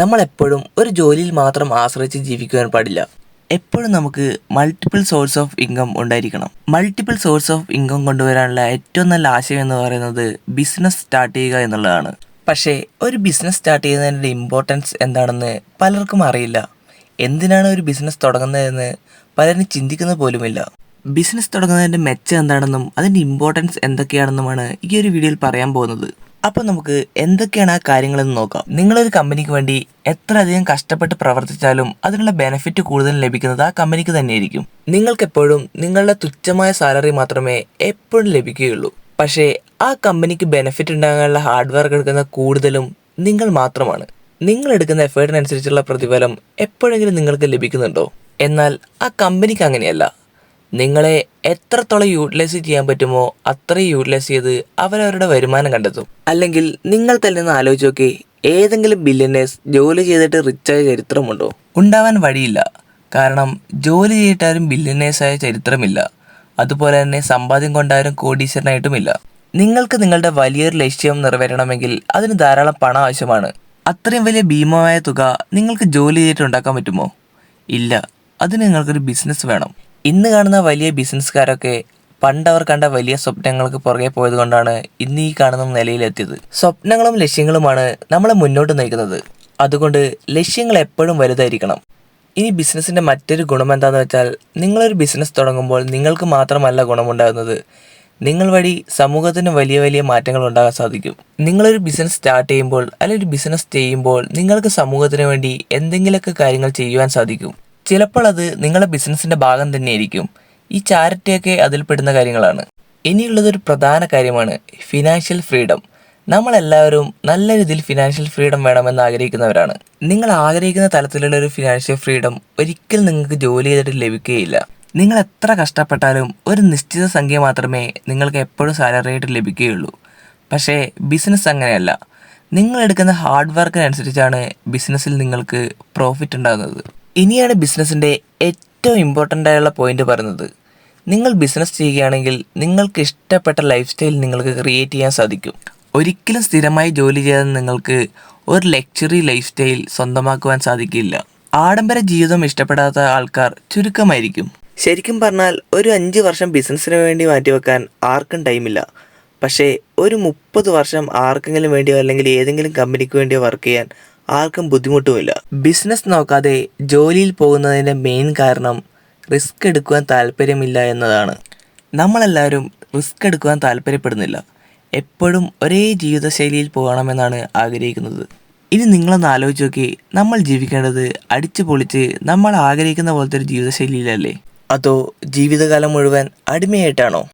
നമ്മളെപ്പോഴും ഒരു ജോലിയിൽ മാത്രം ആശ്രയിച്ച് ജീവിക്കുവാൻ പാടില്ല. എപ്പോഴും നമുക്ക് മൾട്ടിപ്പിൾ സോഴ്സ് ഓഫ് ഇൻകം ഉണ്ടായിരിക്കണം. മൾട്ടിപ്പിൾ സോഴ്സ് ഓഫ് ഇൻകം കൊണ്ടുവരാനുള്ള ഏറ്റവും നല്ല ആശയം എന്ന് പറയുന്നത് ബിസിനസ് സ്റ്റാർട്ട് ചെയ്യുക എന്നുള്ളതാണ്. പക്ഷേ ഒരു ബിസിനസ് സ്റ്റാർട്ട് ചെയ്യുന്നതിന്റെ ഇമ്പോർട്ടൻസ് എന്താണെന്ന് പലർക്കും അറിയില്ല. എന്തിനാണ് ഒരു ബിസിനസ് തുടങ്ങുന്നതെന്ന് പലരും ചിന്തിക്കുന്നത് പോലുമില്ല. ബിസിനസ് തുടങ്ങുന്നതിന്റെ മെച്ചം എന്താണെന്നും അതിന്റെ ഇമ്പോർട്ടൻസ് എന്തൊക്കെയാണെന്നുമാണ് ഈ ഒരു വീഡിയോയിൽ പറയാൻ പോകുന്നത്. അപ്പോൾ നമുക്ക് എന്തൊക്കെയാണ് ആ കാര്യങ്ങളെന്ന് നോക്കാം. നിങ്ങളൊരു കമ്പനിക്ക് വേണ്ടി എത്ര അധികം കഷ്ടപ്പെട്ട് പ്രവർത്തിച്ചാലും അതിനുള്ള ബെനിഫിറ്റ് കൂടുതൽ ലഭിക്കുന്നത് ആ കമ്പനിക്ക് തന്നെയായിരിക്കും. നിങ്ങൾക്കെപ്പോഴും നിങ്ങളുടെ തുച്ഛമായ സാലറി മാത്രമേ എപ്പോഴും ലഭിക്കുകയുള്ളൂ. പക്ഷേ ആ കമ്പനിക്ക് ബെനിഫിറ്റ് ഉണ്ടാകാനുള്ള ഹാർഡ് വർക്ക് എടുക്കുന്ന കൂടുതലും നിങ്ങൾ മാത്രമാണ്. നിങ്ങൾ എടുക്കുന്ന എഫേർട്ടിനനുസരിച്ചുള്ള പ്രതിഫലം എപ്പോഴെങ്കിലും നിങ്ങൾക്ക് ലഭിക്കുന്നുണ്ടോ? എന്നാൽ ആ കമ്പനിക്ക് അങ്ങനെയല്ല. നിങ്ങളെ എത്രത്തോളം യൂട്ടിലൈസ് ചെയ്യാൻ പറ്റുമോ അത്രയും യൂട്ടിലൈസ് ചെയ്ത് അവരവരുടെ വരുമാനം കണ്ടെത്തും. അല്ലെങ്കിൽ നിങ്ങൾ തന്നെ ഒന്ന് ആലോചിച്ച് നോക്കി ഏതെങ്കിലും ബില്യനേഴ്സ് ജോലി ചെയ്തിട്ട് റിച്ചായ ചരിത്രമുണ്ടോ? ഉണ്ടാവാൻ വഴിയില്ല. കാരണം ജോലി ചെയ്തിട്ടാരും ബില്യനേഴ്സായ ചരിത്രമില്ല. അതുപോലെ തന്നെ സമ്പാദ്യം കൊണ്ടാരും കോടീശ്വരനായിട്ടുമില്ല. നിങ്ങൾക്ക് നിങ്ങളുടെ വലിയൊരു ലക്ഷ്യം നിറവേറ്റണമെങ്കിൽ അതിന് ധാരാളം പണം ആവശ്യമാണ്. അത്രയും വലിയ ഭീമമായ തുക നിങ്ങൾക്ക് ജോലി ചെയ്തിട്ട് ഉണ്ടാക്കാൻ പറ്റുമോ? ഇല്ല. അതിന് നിങ്ങൾക്കൊരു ബിസിനസ് വേണം. ഇന്ന് കാണുന്ന വലിയ ബിസിനസ്സുകാരൊക്കെ പണ്ട് അവർ കണ്ട വലിയ സ്വപ്നങ്ങൾക്ക് പുറകെ പോയത് കൊണ്ടാണ് ഇന്ന് ഈ കാണുന്ന നിലയിലെത്തിയത്. സ്വപ്നങ്ങളും ലക്ഷ്യങ്ങളുമാണ് നമ്മളെ മുന്നോട്ട് നയിക്കുന്നത്. അതുകൊണ്ട് ലക്ഷ്യങ്ങൾ എപ്പോഴും വലുതായിരിക്കണം. ഇനി ബിസിനസ്സിന്റെ മറ്റൊരു ഗുണം എന്താണെന്ന് വെച്ചാൽ നിങ്ങളൊരു ബിസിനസ് തുടങ്ങുമ്പോൾ നിങ്ങൾക്ക് മാത്രമല്ല ഗുണമുണ്ടാകുന്നത്. നിങ്ങൾ വഴി സമൂഹത്തിന് വലിയ വലിയ മാറ്റങ്ങൾ ഉണ്ടാകാൻ സാധിക്കും. നിങ്ങളൊരു ബിസിനസ് സ്റ്റാർട്ട് ചെയ്യുമ്പോൾ അല്ലെങ്കിൽ ബിസിനസ് ചെയ്യുമ്പോൾ നിങ്ങൾക്ക് സമൂഹത്തിന് വേണ്ടി എന്തെങ്കിലുമൊക്കെ കാര്യങ്ങൾ ചെയ്യുവാൻ സാധിക്കും. ചിലപ്പോൾ അത് നിങ്ങളുടെ ബിസിനസ്സിന്റെ ഭാഗം തന്നെയായിരിക്കും. ഈ ചാരിറ്റിയൊക്കെ അതിൽപ്പെടുന്ന കാര്യങ്ങളാണ്. ഇനിയുള്ളതൊരു പ്രധാന കാര്യമാണ് ഫിനാൻഷ്യൽ ഫ്രീഡം നമ്മളെല്ലാവരും നല്ല രീതിയിൽ ഫിനാൻഷ്യൽ ഫ്രീഡം വേണമെന്ന് ആഗ്രഹിക്കുന്നവരാണ്. നിങ്ങൾ ആഗ്രഹിക്കുന്ന തലത്തിലുള്ള ഒരു ഫിനാൻഷ്യൽ ഫ്രീഡം ഒരിക്കലും നിങ്ങൾക്ക് ജോലി ചെയ്തിട്ട് ലഭിക്കുകയില്ല. നിങ്ങൾ എത്ര കഷ്ടപ്പെട്ടാലും ഒരു നിശ്ചിത സംഖ്യ മാത്രമേ നിങ്ങൾക്ക് എപ്പോഴും സാലറി ആയിട്ട് ലഭിക്കുകയുള്ളൂ. പക്ഷേ ബിസിനസ് അങ്ങനെയല്ല. നിങ്ങൾ എടുക്കുന്ന ഹാർഡ് വർക്കിനനുസരിച്ചാണ് ബിസിനസ്സിൽ നിങ്ങൾക്ക് പ്രോഫിറ്റ് ഉണ്ടാകുന്നത്. ഇനിയാണ് ബിസിനസ്സിന്റെ ഏറ്റവും ഇമ്പോർട്ടന്റ് ആയുള്ള പോയിന്റ് പറയുന്നത്. നിങ്ങൾ ബിസിനസ് ചെയ്യുകയാണെങ്കിൽ നിങ്ങൾക്ക് ഇഷ്ടപ്പെട്ട ലൈഫ് സ്റ്റൈൽ നിങ്ങൾക്ക് ക്രിയേറ്റ് ചെയ്യാൻ സാധിക്കും. ഒരിക്കലും സ്ഥിരമായി ജോലി ചെയ്യാതെ നിങ്ങൾക്ക് ഒരു ലക്ഷറി ലൈഫ് സ്റ്റൈൽ സ്വന്തമാക്കുവാൻ സാധിക്കില്ല. ആഡംബര ജീവിതം ഇഷ്ടപ്പെടാത്ത ആൾക്കാർ ചുരുക്കമായിരിക്കും. ശരിക്കും പറഞ്ഞാൽ ഒരു അഞ്ച് വർഷം ബിസിനസ്സിന് വേണ്ടി മാറ്റിവെക്കാൻ ആർക്കും ടൈമില്ല പക്ഷേ ഒരു മുപ്പത് വർഷം ആർക്കെങ്കിലും വേണ്ടിയോ അല്ലെങ്കിൽ ഏതെങ്കിലും കമ്പനിക്ക് വേണ്ടിയോ വർക്ക് ചെയ്യാൻ ആർക്കും ബുദ്ധിമുട്ടുമില്ല. ബിസിനസ് നോക്കാതെ ജോലിയിൽ പോകുന്നതിന്റെ മെയിൻ കാരണം റിസ്ക് എടുക്കുവാൻ താല്പര്യമില്ല എന്നതാണ്. നമ്മളെല്ലാവരും റിസ്ക് എടുക്കുവാൻ താല്പര്യപ്പെടുന്നില്ല. എപ്പോഴും ഒരേ ജീവിതശൈലിയിൽ പോകണമെന്നാണ് ആഗ്രഹിക്കുന്നത്. ഇനി നിങ്ങളൊന്ന് ആലോചിച്ച് നോക്കി നമ്മൾ ജീവിക്കേണ്ടത് അടിച്ചു പൊളിച്ച് നമ്മൾ ആഗ്രഹിക്കുന്ന പോലത്തെ ഒരു ജീവിതശൈലിയിലല്ലേ? അതോ ജീവിതകാലം മുഴുവൻ അടിമയായിട്ടാണോ?